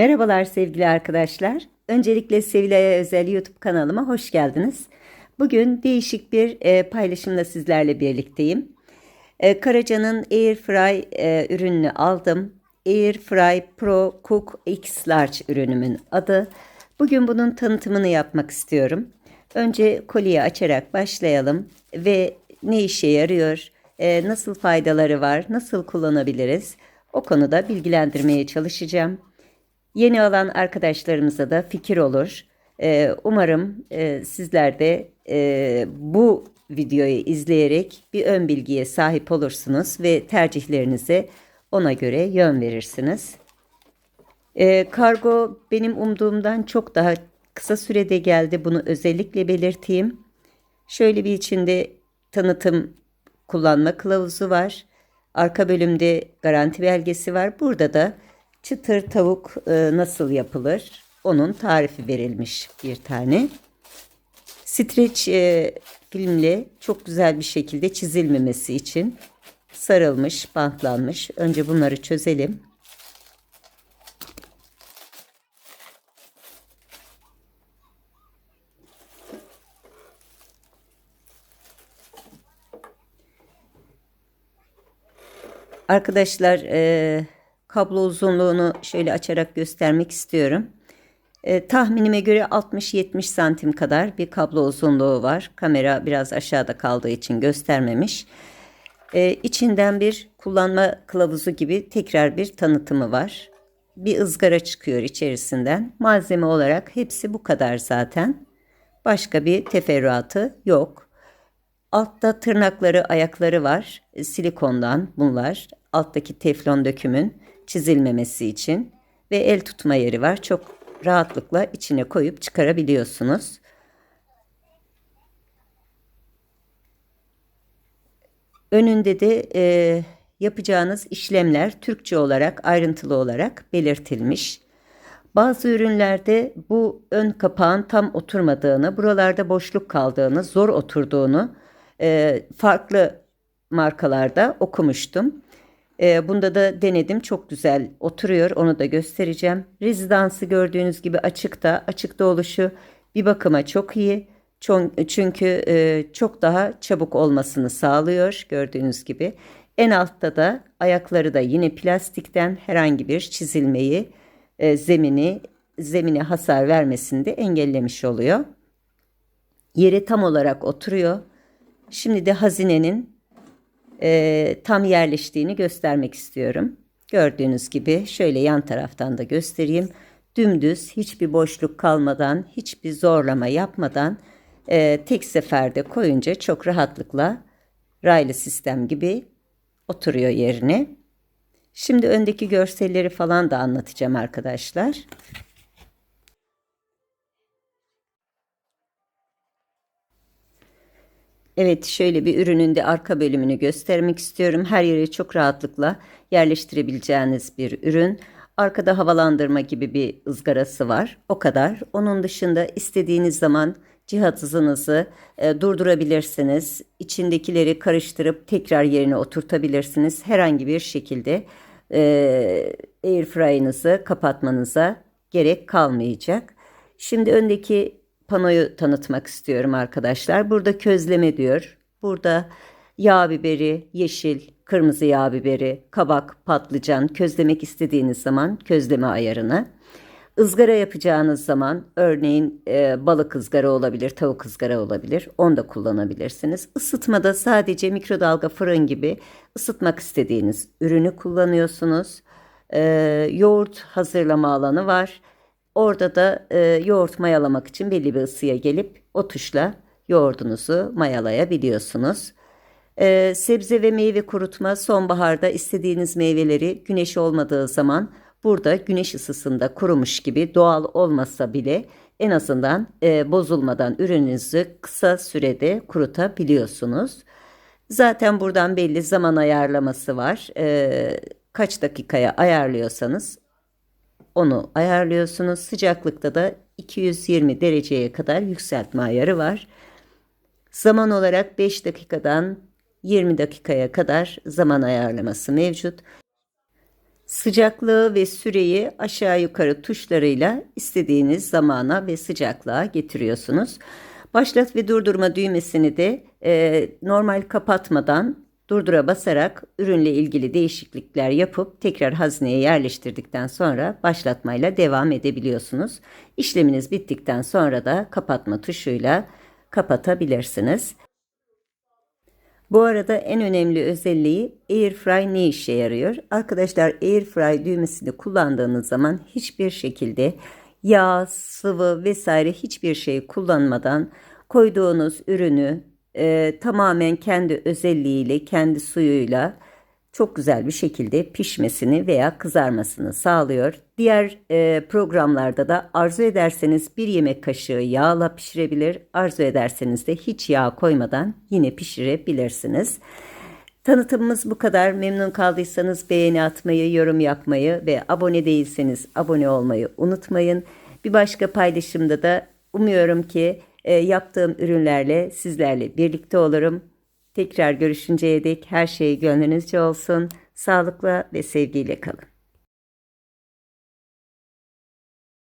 Merhabalar sevgili arkadaşlar. Öncelikle Sevilay'a özel YouTube kanalıma hoş geldiniz. Bugün değişik bir e, paylaşımla sizlerle birlikteyim. E, Karaca'nın Airfry e, ürününü aldım. Airfry Pro Cook X Large ürünümün adı. Bugün bunun tanıtımını yapmak istiyorum. Önce kolyeyi açarak başlayalım ve ne işe yarıyor, e, nasıl faydaları var, nasıl kullanabiliriz o konuda bilgilendirmeye çalışacağım. Yeni alan arkadaşlarımıza da fikir olur. Ee, umarım e, sizler de e, bu videoyu izleyerek bir ön bilgiye sahip olursunuz ve tercihlerinize ona göre yön verirsiniz. Ee, kargo benim umduğumdan çok daha kısa sürede geldi. Bunu özellikle belirteyim. Şöyle bir içinde tanıtım kullanma kılavuzu var. Arka bölümde garanti belgesi var. Burada da çıtır tavuk e, nasıl yapılır onun tarifi verilmiş bir tane. Streç e, filmle çok güzel bir şekilde çizilmemesi için sarılmış, bantlanmış. Önce bunları çözelim. Arkadaşlar e, kablo uzunluğunu şöyle açarak göstermek istiyorum. E, tahminime göre 60-70 santim kadar bir kablo uzunluğu var. Kamera biraz aşağıda kaldığı için göstermemiş. E, içinden bir kullanma kılavuzu gibi tekrar bir tanıtımı var. Bir ızgara çıkıyor içerisinden. Malzeme olarak hepsi bu kadar zaten. Başka bir teferruatı yok. Altta tırnakları, ayakları var. E, Silikondan bunlar. Alttaki teflon dökümün çizilmemesi için ve el tutma yeri var. Çok rahatlıkla içine koyup çıkarabiliyorsunuz. Önünde de e, yapacağınız işlemler Türkçe olarak ayrıntılı olarak belirtilmiş. Bazı ürünlerde bu ön kapağın tam oturmadığını, buralarda boşluk kaldığını, zor oturduğunu e, farklı markalarda okumuştum. E, bunda da denedim. Çok güzel oturuyor. Onu da göstereceğim. Rezidansı gördüğünüz gibi açıkta. Açıkta oluşu bir bakıma çok iyi. Çünkü e, çok daha çabuk olmasını sağlıyor. Gördüğünüz gibi. En altta da ayakları da yine plastikten herhangi bir çizilmeyi, e, zemini, zemine hasar vermesini de engellemiş oluyor. Yere tam olarak oturuyor. Şimdi de hazinenin e, tam yerleştiğini göstermek istiyorum. Gördüğünüz gibi şöyle yan taraftan da göstereyim. Dümdüz hiçbir boşluk kalmadan, hiçbir zorlama yapmadan e, tek seferde koyunca çok rahatlıkla raylı sistem gibi oturuyor yerine. Şimdi öndeki görselleri falan da anlatacağım arkadaşlar. Evet şöyle bir ürünün de arka bölümünü göstermek istiyorum. Her yere çok rahatlıkla yerleştirebileceğiniz bir ürün. Arkada havalandırma gibi bir ızgarası var. O kadar. Onun dışında istediğiniz zaman cihazınızı e, durdurabilirsiniz. İçindekileri karıştırıp tekrar yerine oturtabilirsiniz. Herhangi bir şekilde e, airfryer'ınızı kapatmanıza gerek kalmayacak. Şimdi öndeki panoyu tanıtmak istiyorum arkadaşlar. Burada közleme diyor. Burada yağ biberi, yeşil, kırmızı yağ biberi, kabak, patlıcan közlemek istediğiniz zaman közleme ayarını. Izgara yapacağınız zaman örneğin e, balık ızgara olabilir, tavuk ızgara olabilir. Onu da kullanabilirsiniz. Isıtmada sadece mikrodalga fırın gibi ısıtmak istediğiniz ürünü kullanıyorsunuz. E, yoğurt hazırlama alanı var. Orada da e, yoğurt mayalamak için belli bir ısıya gelip o tuşla yoğurdunuzu mayalayabiliyorsunuz. E, sebze ve meyve kurutma sonbaharda istediğiniz meyveleri güneş olmadığı zaman burada güneş ısısında kurumuş gibi doğal olmasa bile en azından e, bozulmadan ürününüzü kısa sürede kurutabiliyorsunuz. Zaten buradan belli zaman ayarlaması var. E, kaç dakikaya ayarlıyorsanız onu ayarlıyorsunuz. Sıcaklıkta da 220 dereceye kadar yükseltme ayarı var. Zaman olarak 5 dakikadan 20 dakikaya kadar zaman ayarlaması mevcut. Sıcaklığı ve süreyi aşağı yukarı tuşlarıyla istediğiniz zamana ve sıcaklığa getiriyorsunuz. Başlat ve durdurma düğmesini de e, normal kapatmadan durdura basarak ürünle ilgili değişiklikler yapıp tekrar hazneye yerleştirdikten sonra başlatmayla devam edebiliyorsunuz. İşleminiz bittikten sonra da kapatma tuşuyla kapatabilirsiniz. Bu arada en önemli özelliği Airfry ne işe yarıyor? Arkadaşlar Airfry düğmesini kullandığınız zaman hiçbir şekilde yağ, sıvı vesaire hiçbir şey kullanmadan koyduğunuz ürünü e, tamamen kendi özelliğiyle, kendi suyuyla çok güzel bir şekilde pişmesini veya kızarmasını sağlıyor. Diğer e, programlarda da arzu ederseniz bir yemek kaşığı yağla pişirebilir, arzu ederseniz de hiç yağ koymadan yine pişirebilirsiniz. Tanıtımımız bu kadar. Memnun kaldıysanız beğeni atmayı, yorum yapmayı ve abone değilseniz abone olmayı unutmayın. Bir başka paylaşımda da umuyorum ki e, yaptığım ürünlerle sizlerle birlikte olurum. Tekrar görüşünceye dek her şey gönlünüzce olsun. Sağlıkla ve sevgiyle kalın.